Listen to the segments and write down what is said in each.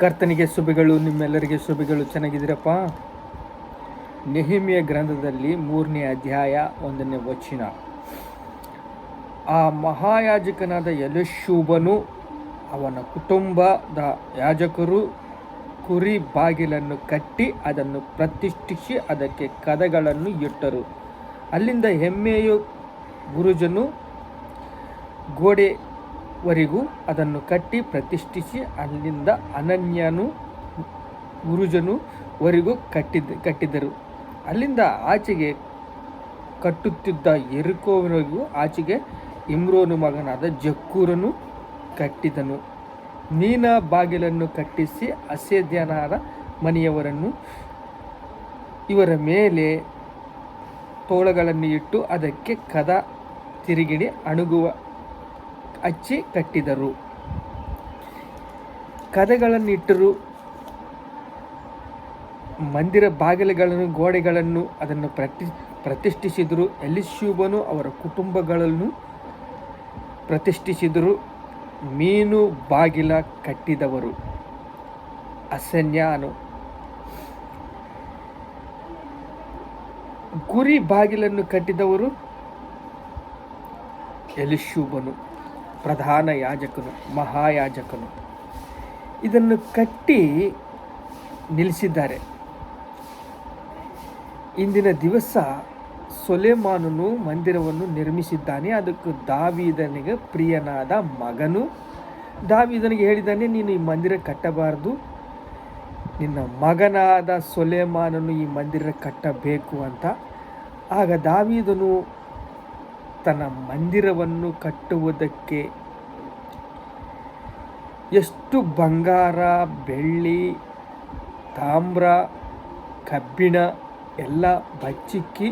ಕರ್ತನಿಗೆ ಶುಭಗಳು, ನಿಮ್ಮೆಲ್ಲರಿಗೆ ಶುಭಗಳು. ಚೆನ್ನಾಗಿದ್ದೀರಪ್ಪ? ನೆಹಿಮಿಯ ಗ್ರಂಥದಲ್ಲಿ ಮೂರನೇ ಅಧ್ಯಾಯ ಒಂದನೇ ವಚನ. ಆ ಮಹಾಯಾಜಕನಾದ ಯಲಶೂಬನು ಅವನ ಕುಟುಂಬದ ಯಾಜಕರು ಕುರಿ ಬಾಗಿಲನ್ನು ಕಟ್ಟಿ ಅದನ್ನು ಪ್ರತಿಷ್ಠಿಸಿ ಅದಕ್ಕೆ ಕದಗಳನ್ನು ಇಟ್ಟರು. ಅಲ್ಲಿಂದ ಹೆಮ್ಮೆಯು ಗುರುಜನು ಗೋಡೆವರೆಗೂ ಅದನ್ನು ಕಟ್ಟಿ ಪ್ರತಿಷ್ಠಿಸಿ ಅಲ್ಲಿಂದ ಅನನ್ಯನು ಗುರುಜನು ವರೆಗೂ ಕಟ್ಟಿದ್ದ ಕಟ್ಟಿದರು ಅಲ್ಲಿಂದ ಆಚೆಗೆ ಕಟ್ಟುತ್ತಿದ್ದ ಎರುಕೋವರೆಗೂ ಆಚೆಗೆ ಇಮ್ರೋನು ಮಗನಾದ ಜಕ್ಕೂರನು ಕಟ್ಟಿದನು. ಮೀನ ಬಾಗಿಲನ್ನು ಕಟ್ಟಿಸಿ ಅಸೇಧ್ಯನಾದ ಮನೆಯವರನ್ನು ಇವರ ಮೇಲೆ ತೋಳಗಳನ್ನು ಇಟ್ಟು ಅದಕ್ಕೆ ಕದ ತಿರುಗಿಡಿ ಅಣುಗುವ ಹಚ್ಚಿ ಕಟ್ಟಿದರು. ಕದೆಗಳನ್ನಿಟ್ಟರು. ಮಂದಿರ ಬಾಗಿಲುಗಳನ್ನು, ಗೋಡೆಗಳನ್ನು ಅದನ್ನು ಪ್ರತಿ, ಪ್ರತಿಷ್ಠಿಸಿದರು. ಎಲಿಶ್ಯೂಬನು ಅವರ ಕುಟುಂಬಗಳನ್ನು ಪ್ರತಿಷ್ಠಿಸಿದರು. ಮೀನು ಬಾಗಿಲ ಕಟ್ಟಿದವರು. ಅಸನ್ಯಾನು. ಗುರಿ ಬಾಗಿಲನ್ನು ಕಟ್ಟಿದವರು ಎಲಿಶೂಬನು ಪ್ರಧಾನ ಯಾಜಕನು, ಮಹಾಯಾಜಕನು. ಇದನ್ನು ಕಟ್ಟಿ ನಿಲ್ಲಿಸಿದ್ದಾರೆ. ಇಂದಿನ ದಿವಸ ಸೊಲೆಮಾನನು ಮಂದಿರವನ್ನು ನಿರ್ಮಿಸಿದ್ದಾನೆ. ಅದಕ್ಕೆ ದಾವಿದನಿಗೆ ಪ್ರಿಯನಾದ ಮಗನು. ದಾವಿದನಿಗೆ ಹೇಳಿದ್ದಾನೆ, ನೀನು ಈ ಮಂದಿರ ಕಟ್ಟಬಾರದು. ನಿನ್ನ ಮಗನಾದ ಸೊಲೆಮಾನನು ಈ ಮಂದಿರ ಕಟ್ಟಬೇಕು ಅಂತ. ಆಗ ದಾವಿದನು ತನ್ನ ಮಂದಿರವನ್ನು ಕಟ್ಟುವುದಕ್ಕೆ ಎಷ್ಟು ಬಂಗಾರ, ಬೆಳ್ಳಿ, ತಾಮ್ರ, ಕಬ್ಬಿಣ ಎಲ್ಲ ಬಚ್ಚಿಕ್ಕಿ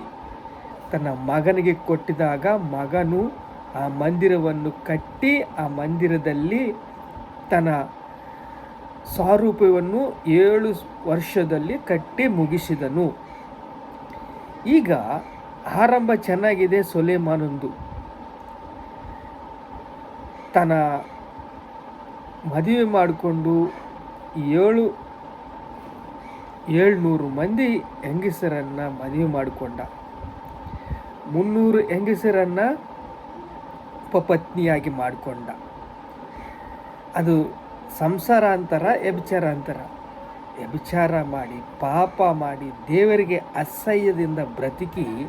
ತನ್ನ ಮಗನಿಗೆ ಕೊಟ್ಟಿದಾಗ ಮಗನು ಆ ಮಂದಿರವನ್ನು ಕಟ್ಟಿ ಆ ಮಂದಿರದಲ್ಲಿ ತನ್ನ ಸ್ವರೂಪವನ್ನು ಏಳು ವರ್ಷದಲ್ಲಿ ಕಟ್ಟಿ ಮುಗಿಸಿದನು. ಈಗ ಆರಂಭ ಚೆನ್ನಾಗಿದೆ ಸೊಲೆಮಾನಂದು. ತನ್ನ ಮದುವೆ ಮಾಡಿಕೊಂಡು ಏಳು, ಏಳ್ನೂರು ಮಂದಿ ಹೆಂಗಸರನ್ನು ಮದುವೆ ಮಾಡಿಕೊಂಡ. ಮುನ್ನೂರು ಹೆಂಗಸರನ್ನು ಉಪಪತ್ನಿಯಾಗಿ ಮಾಡಿಕೊಂಡ. ಅದು ಸಂಸಾರ ಅಂತಾರ ಎಬಿಚಾರ ಅಂತಾರ ಎಬಿಚಾರ ಮಾಡಿ, ಪಾಪ ಮಾಡಿ ದೇವರಿಗೆ ಅಸಹ್ಯದಿಂದ ಬ್ರತಿಕಿ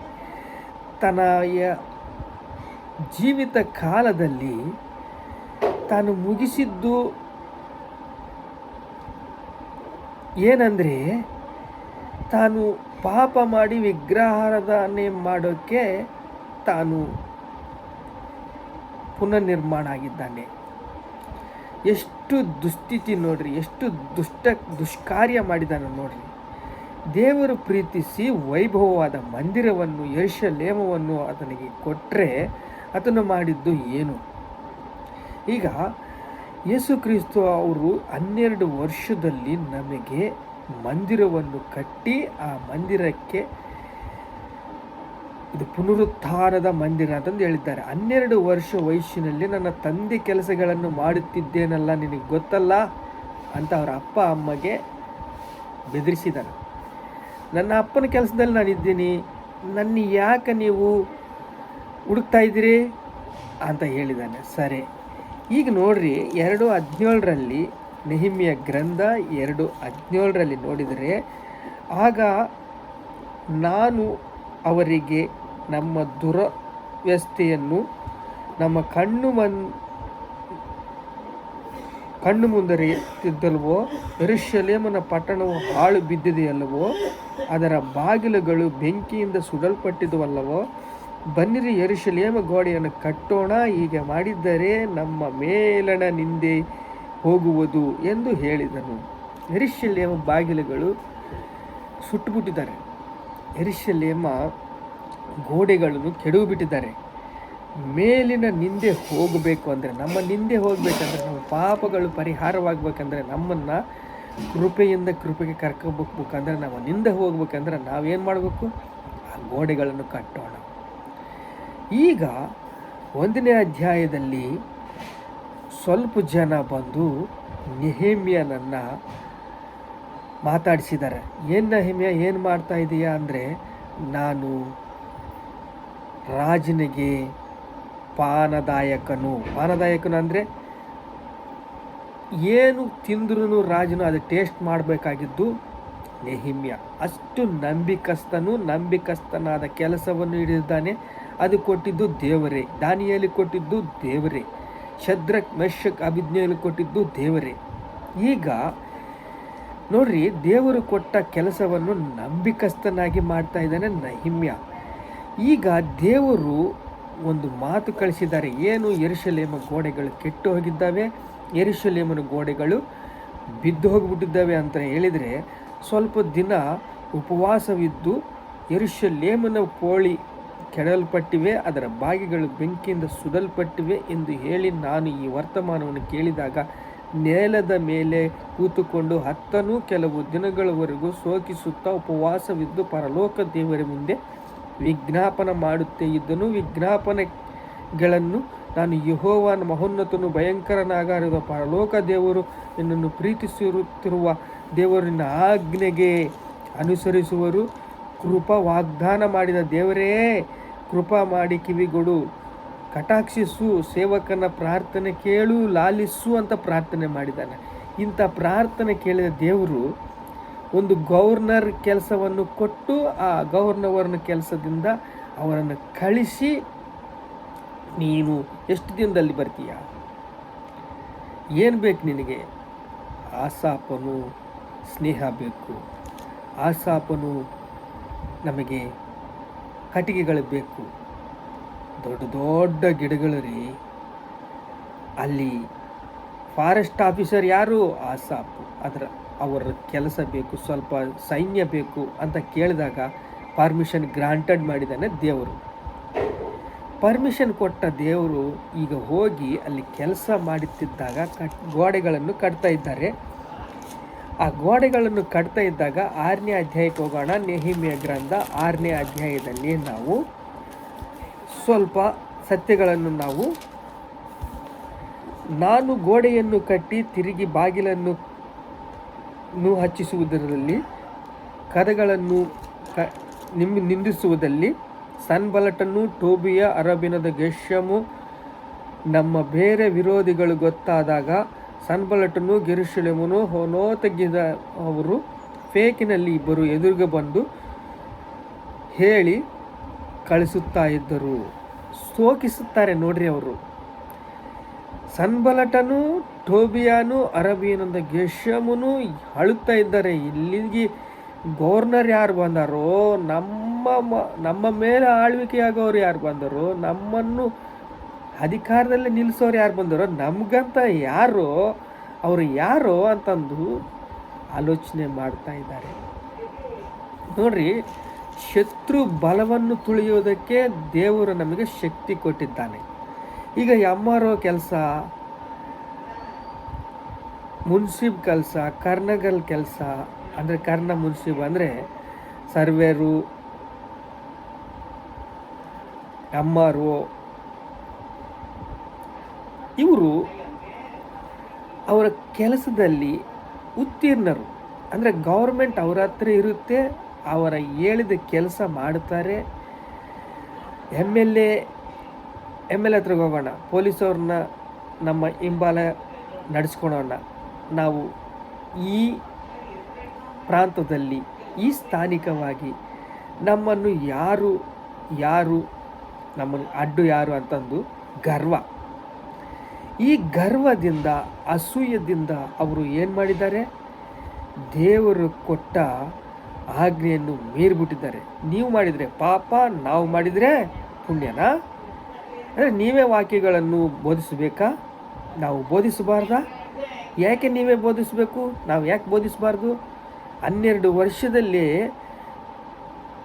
ತನ್ನ ಜೀವಿತ ಕಾಲದಲ್ಲಿ ತಾನು ಮುಗಿಸಿದ್ದು ಏನಂದರೆ ತಾನು ಪಾಪ ಮಾಡಿ ವಿಗ್ರಹಾರಾಧನೆ ಮಾಡೋಕ್ಕೆ ತಾನು ಪುನರ್ನಿರ್ಮಾಣ ಆಗಿದ್ದಾನೆ. ಎಷ್ಟು ದುಸ್ಥಿತಿ ನೋಡ್ರಿ, ಎಷ್ಟು ದುಷ್ಟ ದುಷ್ಕಾರ್ಯ ಮಾಡಿದಾನೆ ನೋಡ್ರಿ. ದೇವರು ಪ್ರೀತಿಸಿ ವೈಭವವಾದ ಮಂದಿರವನ್ನು ಯಶಲೇಮವನ್ನು ಆತನಿಗೆ ಕೊಟ್ಟರೆ ಆತನು ಮಾಡಿದ್ದು ಏನು? ಈಗ ಯೇಸು ಕ್ರಿಸ್ತು ಅವರು ಹನ್ನೆರಡು ವರ್ಷದಲ್ಲಿ ನಮಗೆ ಮಂದಿರವನ್ನು ಕಟ್ಟಿ ಆ ಮಂದಿರಕ್ಕೆ ಇದು ಪುನರುತ್ಥಾನದ ಮಂದಿರ ಅಂತಂದು ಹೇಳಿದ್ದಾರೆ. ಹನ್ನೆರಡು ವರ್ಷ ವಯಸ್ಸಿನಲ್ಲಿ ನನ್ನ ತಂದೆ ಕೆಲಸಗಳನ್ನು ಮಾಡುತ್ತಿದ್ದೇನಲ್ಲ ನಿನಗೆ ಗೊತ್ತಲ್ಲ? ಅಂತ ಅವರ ಅಪ್ಪ ಅಮ್ಮಗೆ ಬೆದರಿಸಿದಾನೆ ನನ್ನ ಅಪ್ಪನ ಕೆಲಸದಲ್ಲಿ ನಾನಿದ್ದೀನಿ ನನ್ನ ಯಾಕೆ ನೀವು ಹುಡುಕ್ತಾ ಇದ್ದೀರಿ? ಅಂತ ಹೇಳಿದ್ದಾನೆ ಸರಿ. ಈಗ ನೋಡ್ರಿ, ಎರಡು ಹದಿನೇಳರಲ್ಲಿ ನೆಹಿಮಿಯ ಗ್ರಂಥ ಎರಡು ಹದಿನೇಳರಲ್ಲಿ ನೋಡಿದರೆ, ಆಗ ನಾನು ಅವರಿಗೆ ನಮ್ಮ ದುರವ್ಯವಸ್ಥೆಯನ್ನು, ನಮ್ಮ ಕಣ್ಣು ಮನ್ ಕಣ್ಣು ಮುಂದರಿಯುತ್ತಿದ್ದಲ್ವೋ ಎರಿಶಲೇಮನ ಪಟ್ಟಣವು ಹಾಳು ಬಿದ್ದಿದೆಯಲ್ಲವೋ, ಅದರ ಬಾಗಿಲುಗಳು ಬೆಂಕಿಯಿಂದ ಸುಡಲ್ಪಟ್ಟಿದ್ದುವಲ್ಲವೋ ಬನ್ನಿರಿ ಯೆರೂಷಲೇಮ ಗೋಡೆಯನ್ನು ಕಟ್ಟೋಣ, ಹೀಗೆ ಮಾಡಿದ್ದರೆ ನಮ್ಮ ಮೇಲಣ ನಿಂದೆ ಹೋಗುವುದು ಎಂದು ಹೇಳಿದನು. ಎರಿಶಲೇಮ ಬಾಗಿಲುಗಳು ಸುಟ್ಟುಬಿಟ್ಟಿದ್ದಾರೆ. ಎರಿಶಲೇಮ ಗೋಡೆಗಳನ್ನು ಕೆಡವು ಬಿಟ್ಟಿದ್ದಾರೆ ಮೇಲಿನ ನಿಂದೆ ಹೋಗಬೇಕು ಅಂದರೆ, ನಮ್ಮ ನಿಂದೆ ಹೋಗಬೇಕಂದ್ರೆ, ನಮ್ಮ ಪಾಪಗಳು ಪರಿಹಾರವಾಗಬೇಕಂದ್ರೆ, ನಮ್ಮನ್ನು ಕೃಪೆಯಿಂದ ಕೃಪೆಗೆ ಕರ್ಕೋಬೇಕಂದ್ರೆ ನಾವು ನಿಂದೆ ಹೋಗ್ಬೇಕಂದ್ರೆ ನಾವೇನು ಮಾಡಬೇಕು? ಆ ಗೋಡೆಗಳನ್ನು ಕಟ್ಟೋಣ. ಈಗ ಒಂದನೇ ಅಧ್ಯಾಯದಲ್ಲಿ ಸ್ವಲ್ಪ ಜನ ಬಂದು ನೆಹೇಮಿಯನನ್ನು ಮಾತಾಡಿಸಿದ್ದಾರೆ. ಏನು ನೆಹಮ್ಯ, ಏನು ಮಾಡ್ತಾ ಇದೆಯಾ ಅಂದರೆ, ನಾನು ರಾಜನಿಗೆ ಪಾನದಾಯಕನು. ಪಾನದಾಯಕನು ಅಂದರೆ ಏನು ತಿಂದ್ರೂ ರಾಜನು ಅದು ಟೇಸ್ಟ್ ಮಾಡಬೇಕಾಗಿದ್ದು ನೆಹಿಮ್ಯ. ಅಷ್ಟು ನಂಬಿಕಸ್ತನು ನಂಬಿಕಸ್ತನಾದ ಕೆಲಸವನ್ನು ಹಿಡಿದಿದ್ದಾನೆ. ಅದು ಕೊಟ್ಟಿದ್ದು ದೇವರೇ. ದಾನಿಯಲ್ಲಿ ಕೊಟ್ಟಿದ್ದು ದೇವರೇ. ಶದ್ರಕ್, ಮೆಷಕ್ ಅಭಿಜ್ಞೆಯಲ್ಲಿ ಕೊಟ್ಟಿದ್ದು ದೇವರೇ. ಈಗ ನೋಡ್ರಿ, ದೇವರು ಕೊಟ್ಟ ಕೆಲಸವನ್ನು ನಂಬಿಕಸ್ತನಾಗಿ ಮಾಡ್ತಾ ಇದ್ದಾನೆ ನಹಿಮ್ಯ. ಈಗ ದೇವರು ಒಂದು ಮಾತು ಕಳಿಸಿದ್ದಾರೆ. ಏನು ಎರಿಶಲೇಮ ಗೋಡೆಗಳು ಕೆಟ್ಟು ಹೋಗಿದ್ದಾವೆ? ಎರಿಶಲೇಮನ ಗೋಡೆಗಳು ಬಿದ್ದು ಹೋಗಿಬಿಟ್ಟಿದ್ದಾವೆ ಅಂತ ಹೇಳಿದರೆ ಸ್ವಲ್ಪ ದಿನ ಉಪವಾಸವಿದ್ದು ಎರಿಶಲೇಮನ ಕೋಳಿ ಕೆಡಲ್ಪಟ್ಟಿವೆ ಅದರ ಬಾಗಿಗಳು ಬೆಂಕಿಯಿಂದ ಸುಡಲ್ಪಟ್ಟಿವೆ ಎಂದು ಹೇಳಿ ನಾನು ಈ ವರ್ತಮಾನವನ್ನು ಕೇಳಿದಾಗ ನೆಲದ ಮೇಲೆ ಕೂತುಕೊಂಡು ಹತ್ತನೂ ಕೆಲವು ದಿನಗಳವರೆಗೂ ಶೋಕಿಸುತ್ತಾ ಉಪವಾಸವಿದ್ದು ಪರಲೋಕ ದೇವರ ಮುಂದೆ ವಿಜ್ಞಾಪನ ಮಾಡುತ್ತೇ ಇದ್ದನು. ವಿಜ್ಞಾಪನೆಗಳನ್ನು ನಾನು ಯಹೋವನ ಮಹೋನ್ನತನು ಭಯಂಕರನಾಗಾರದ ಪರಲೋಕ ದೇವರು ನಿನ್ನನ್ನು ಪ್ರೀತಿಸಿರುತ್ತಿರುವ ದೇವರಿನ ಆಜ್ಞೆಗೆ ಅನುಸರಿಸುವರು. ಕೃಪ ವಾಗ್ದಾನ ಮಾಡಿದ ದೇವರೇ, ಕೃಪಾ ಮಾಡಿ ಕಿವಿಗೊಡು. ಕಟಾಕ್ಷಿಸು, ಸೇವಕನ ಪ್ರಾರ್ಥನೆ ಕೇಳು, ಲಾಲಿಸು ಅಂತ ಪ್ರಾರ್ಥನೆ ಮಾಡಿದ್ದಾನೆ. ಇಂಥ ಪ್ರಾರ್ಥನೆ ಕೇಳಿದ ದೇವರು ಒಂದು ಗೌರ್ನರ್ ಕೆಲಸವನ್ನು ಕೊಟ್ಟು ಆ ಗೌರ್ನವರ್ನ ಕೆಲಸದಿಂದ ಅವರನ್ನು ಕಳಿಸಿ ನೀನು ಎಷ್ಟು ದಿನದಲ್ಲಿ ಬರ್ತೀಯ? ಏನು ಬೇಕು ನಿನಗೆ? ಆಸಾಪನು ಸ್ನೇಹ ಬೇಕು. ಆಸಾಪನು ನಮಗೆ ಕಟ್ಟಿಗೆಗಳು ಬೇಕು. ದೊಡ್ಡ ದೊಡ್ಡ ಗಿಡಗಳು ರೀ. ಅಲ್ಲಿ ಫಾರೆಸ್ಟ್ ಆಫೀಸರ್ ಯಾರು? ಆಸಾಪು. ಅದರ ಅವರ ಕೆಲಸ ಬೇಕು, ಸ್ವಲ್ಪ ಸೈನ್ಯ ಬೇಕು ಅಂತ ಕೇಳಿದಾಗ ಪರ್ಮಿಷನ್ ಗ್ರಾಂಟೆಡ್ ಮಾಡಿದ್ದಾನೆ ದೇವರು. ಪರ್ಮಿಷನ್ ಕೊಟ್ಟ ದೇವರು ಈಗ ಹೋಗಿ ಅಲ್ಲಿ ಕೆಲಸ ಮಾಡುತ್ತಿದ್ದಾಗ ಕಟ್, ಗೋಡೆಗಳನ್ನು ಕಟ್ತಾ ಇದ್ದಾರೆ. ಆ ಗೋಡೆಗಳನ್ನು ಕಟ್ತಾ ಇದ್ದಾಗ ಆರನೇ ಅಧ್ಯಾಯಕ್ಕೆ ಹೋಗೋಣ. ನೆಹಿಮಿಯ ಗ್ರಂಥ ಆರನೇ ಅಧ್ಯಾಯದಲ್ಲಿ ನಾವು ಸ್ವಲ್ಪ ಸತ್ಯಗಳನ್ನು ನಾವು, ನಾನು ಗೋಡೆಯನ್ನು ಕಟ್ಟಿ ತಿರುಗಿ ಬಾಗಿಲನ್ನು ಹಚ್ಚಿಸುವುದರಲ್ಲಿ ಕರೆಗಳನ್ನು ಕ, ನಿಮ್, ನಿಂದಿಸುವುದಲ್ಲಿ, ಸನ್ಬಲಟನ್ನು ಟೋಬಿಯ ಅರಬಿನದ ಗೆಶ್ಯಮು ನಮ್ಮ ಬೇರೆ ವಿರೋಧಿಗಳು ಗೊತ್ತಾದಾಗ ಸನ್ಬಲಟನು ಗೆರುಶಲೆಮನು ಹೊನೋ ತೆಗೆದ ಅವರು ಫೇಕಿನಲ್ಲಿ ಇಬ್ಬರು ಎದುರಿಗೆ ಬಂದು ಹೇಳಿ ಕಳಿಸುತ್ತಾ ಇದ್ದರು. ಸೋಕಿಸುತ್ತಾರೆ ನೋಡ್ರಿ ಅವರು. ಸನ್ಬಲಟನು ಟೋಬಿಯಾನು, ಅರಬಿಯನಂದ ಗೆಶಮನು ಅಳುತ್ತಾ ಇದ್ದಾರೆ. ಇಲ್ಲಿಗೆ ಗವರ್ನರ್ ಯಾರು ಬಂದಾರೋ, ನಮ್ಮ ನಮ್ಮ ಮೇಲೆ ಆಳ್ವಿಕೆಯಾಗೋರು ಯಾರು ಬಂದರು, ನಮ್ಮನ್ನು ಅಧಿಕಾರದಲ್ಲಿ ನಿಲ್ಲಿಸೋರು ಯಾರು ಬಂದರೋ, ನಮಗಂತ ಯಾರು, ಅವರು ಯಾರು ಅಂತಂದು ಆಲೋಚನೆ ಮಾಡ್ತಾ ಇದ್ದಾರೆ. ನೋಡ್ರಿ, ಶತ್ರು ಬಲವನ್ನು ತುಳಿಯೋದಕ್ಕೆ ದೇವರು ನಮಗೆ ಶಕ್ತಿ ಕೊಟ್ಟಿದ್ದಾನೆ. ಈಗ ಎಂ ಆರ್ ಒ ಕೆಲಸ ಮುನ್ಸಿಬ್ ಕೆಲಸ, ಕರ್ನಗಲ್ ಕೆಲಸ, ಅಂದರೆ ಕರ್ನ ಮುನ್ಸಿಬ್ ಅಂದರೆ ಸರ್ವೇರು ಎಂ ಆರ್ ಒ ಇವರು ಅವರ ಕೆಲಸದಲ್ಲಿ ಉತ್ತೀರ್ಣರು. ಅಂದರೆ ಗೌರ್ಮೆಂಟ್ ಅವರ ಹತ್ರ ಇರುತ್ತೆ, ಅವರ ಹೇಳಿದ ಕೆಲಸ ಮಾಡ್ತಾರೆ. M L A M L ಹತ್ರಗೆ ಹೋಗೋಣ, ಪೊಲೀಸವ್ರನ್ನ ನಮ್ಮ ಹಿಂಬಾಲ ನಡೆಸ್ಕೊಳೋಣ. ನಾವು ಈ ಪ್ರಾಂತದಲ್ಲಿ, ಈ ಸ್ಥಾನಿಕವಾಗಿ ನಮ್ಮನ್ನು ಯಾರು ಯಾರು, ನಮ್ಮನ್ನು ಅಡ್ಡು ಯಾರು ಅಂತಂದು ಗರ್ವ. ಈ ಗರ್ವದಿಂದ ಅಸೂಯದಿಂದ ಅವರು ಏನು ಮಾಡಿದ್ದಾರೆ? ದೇವರು ಕೊಟ್ಟ ಆಜ್ಞೆಯನ್ನು ಮೀರಿಬಿಟ್ಟಿದ್ದಾರೆ. ನೀವು ಮಾಡಿದರೆ ಪಾಪ, ನಾವು ಮಾಡಿದರೆ ಪುಣ್ಯನಾ? ಅಂದರೆ ನೀವೇ ವಾಕ್ಯಗಳನ್ನು ಬೋಧಿಸಬೇಕಾ? ನಾವು ಬೋಧಿಸಬಾರ್ದಾ? ಯಾಕೆ ನೀವೇ ಬೋಧಿಸಬೇಕು? ನಾವು ಯಾಕೆ ಬೋಧಿಸಬಾರ್ದು? ಹನ್ನೆರಡು ವರ್ಷದಲ್ಲಿ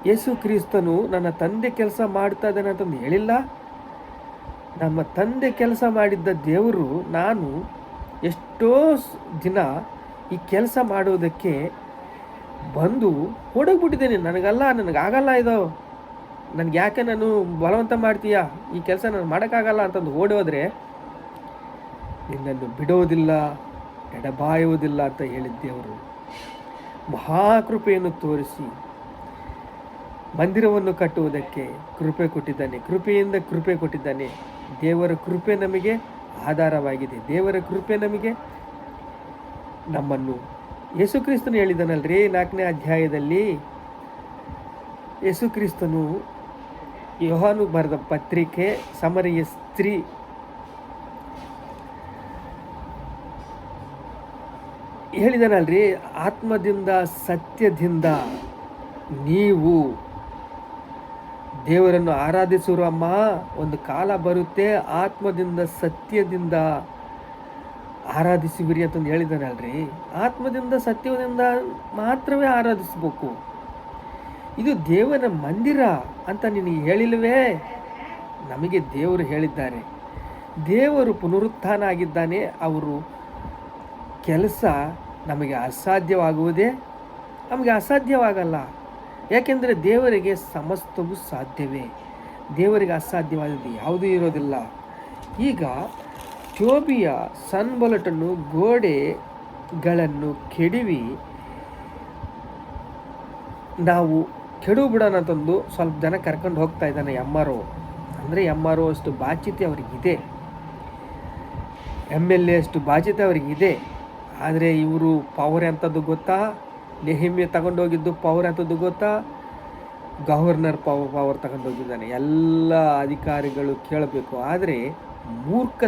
ಯೇಸು ಕ್ರಿಸ್ತನು ನನ್ನ ತಂದೆ ಕೆಲಸ ಮಾಡ್ತಾ ಇದ್ದಾನೆ ಅಂತಂದು ಹೇಳಿಲ್ಲ? ನಮ್ಮ ತಂದೆ ಕೆಲಸ ಮಾಡಿದ್ದ ದೇವರು ನಾನು ಎಷ್ಟೋ ದಿನ ಈ ಕೆಲಸ ಮಾಡೋದಕ್ಕೆ ಬಂದು ಓಡೋಗ್ಬಿಟ್ಟಿದ್ದೇನೆ ನನಗಲ್ಲ, ನನಗಾಗಲ್ಲ ಇದು. ನನಗೆ ಯಾಕೆ ನಾನು ಬಲವಂತ ಮಾಡ್ತೀಯಾ? ಈ ಕೆಲಸ ನಾನು ಮಾಡೋಕ್ಕಾಗಲ್ಲ ಅಂತಂದು ಓಡೋದ್ರೆ ನಿನ್ನನ್ನು ಬಿಡೋದಿಲ್ಲ. ಎಡಬಾಯುವುದಿಲ್ಲ ಅಂತ ಹೇಳಿದ್ದೆ ದೇವರು ಮಹಾಕೃಪೆಯನ್ನು ತೋರಿಸಿ ಮಂದಿರವನ್ನು ಕಟ್ಟುವುದಕ್ಕೆ ಕೃಪೆ ಕೊಟ್ಟಿದ್ದಾನೆ. ಕೃಪೆಯಿಂದ ಕೃಪೆ ಕೊಟ್ಟಿದ್ದಾನೆ. ದೇವರ ಕೃಪೆ ನಮಗೆ ಆಧಾರವಾಗಿದೆ. ದೇವರ ಕೃಪೆ ನಮಗೆ ನಮ್ಮನ್ನು. ಯೇಸುಕ್ರಿಸ್ತನು ಹೇಳಿದನಲ್ರಿ, ನಾಲ್ಕನೇ ಅಧ್ಯಾಯದಲ್ಲಿ ಯೇಸುಕ್ರಿಸ್ತನು ಯೋಹಾನು ಬರೆದ ಪತ್ರಿಕೆ, ಸಮರಿಯ ಸ್ತ್ರೀ ಹೇಳಿದನಲ್ರಿ, ಆತ್ಮದಿಂದ ಸತ್ಯದಿಂದ ನೀವು ದೇವರನ್ನು ಆರಾಧಿಸುವಮ್ಮ ಒಂದು ಕಾಲ ಬರುತ್ತೆ, ಆತ್ಮದಿಂದ ಸತ್ಯದಿಂದ ಆರಾಧಿಸುವಿರಿ ಅಂತಂದು ಹೇಳಿದಾನಲ್ರಿ. ಆತ್ಮದಿಂದ ಸತ್ಯದಿಂದ ಮಾತ್ರವೇ ಆರಾಧಿಸಬೇಕು. ಇದು ದೇವರ ಮಂದಿರ ಅಂತ ನಿನಗೆ ಹೇಳಿಲ್ವೇ? ನಮಗೆ ದೇವರು ಹೇಳಿದ್ದಾರೆ. ದೇವರು ಪುನರುತ್ಥಾನ ಆಗಿದ್ದಾನೆ, ಅವರು ಕೆಲಸ ನಮಗೆ ಅಸಾಧ್ಯವಾಗುವುದೇ? ನಮಗೆ ಅಸಾಧ್ಯವಾಗಲ್ಲ. ಯಾಕೆಂದರೆ ದೇವರಿಗೆ ಸಮಸ್ತವು ಸಾಧ್ಯವೇ. ದೇವರಿಗೆ ಅಸಾಧ್ಯವಾದದ್ದು ಯಾವುದೂ ಇರೋದಿಲ್ಲ. ಈಗ ಚೋಬಿಯ ಸನ್ಬೊಲಟನ್ನು ಗೋಡೆಗಳನ್ನು ಕೆಡವಿ ನಾವು ಕೆಡು ಬಿಡೋಣ ಅಂತಂದು ಸ್ವಲ್ಪ ಜನ ಕರ್ಕೊಂಡು ಹೋಗ್ತಾ ಇದ್ದಾನೆ ಎಂ ಆರ್ ಒ ಅಂದರೆ ಎಂ ಆರ್ ಒ ಅಷ್ಟು ಬಾಧ್ಯತೆ ಅವರಿಗಿದೆ. ಎಂ ಎಲ್ ಎ ಅಷ್ಟು ಬಾಧ್ಯತೆ ಅವರಿಗಿದೆ. ಆದರೆ ಇವರು ಪವರ್ ಎಂಥದ್ದು ಗೊತ್ತಾ? ನೆಹಿಮ್ಯ ತಗೊಂಡೋಗಿದ್ದು ಪವರ್ ಎಂಥದ್ದು ಗೊತ್ತಾ? ಗವರ್ನರ್ ಪವರ್ ಪವರ್ ತಗೊಂಡೋಗಿದ್ದಾನೆ. ಎಲ್ಲ ಅಧಿಕಾರಿಗಳು ಕೇಳಬೇಕು. ಆದರೆ ಮೂರ್ಖ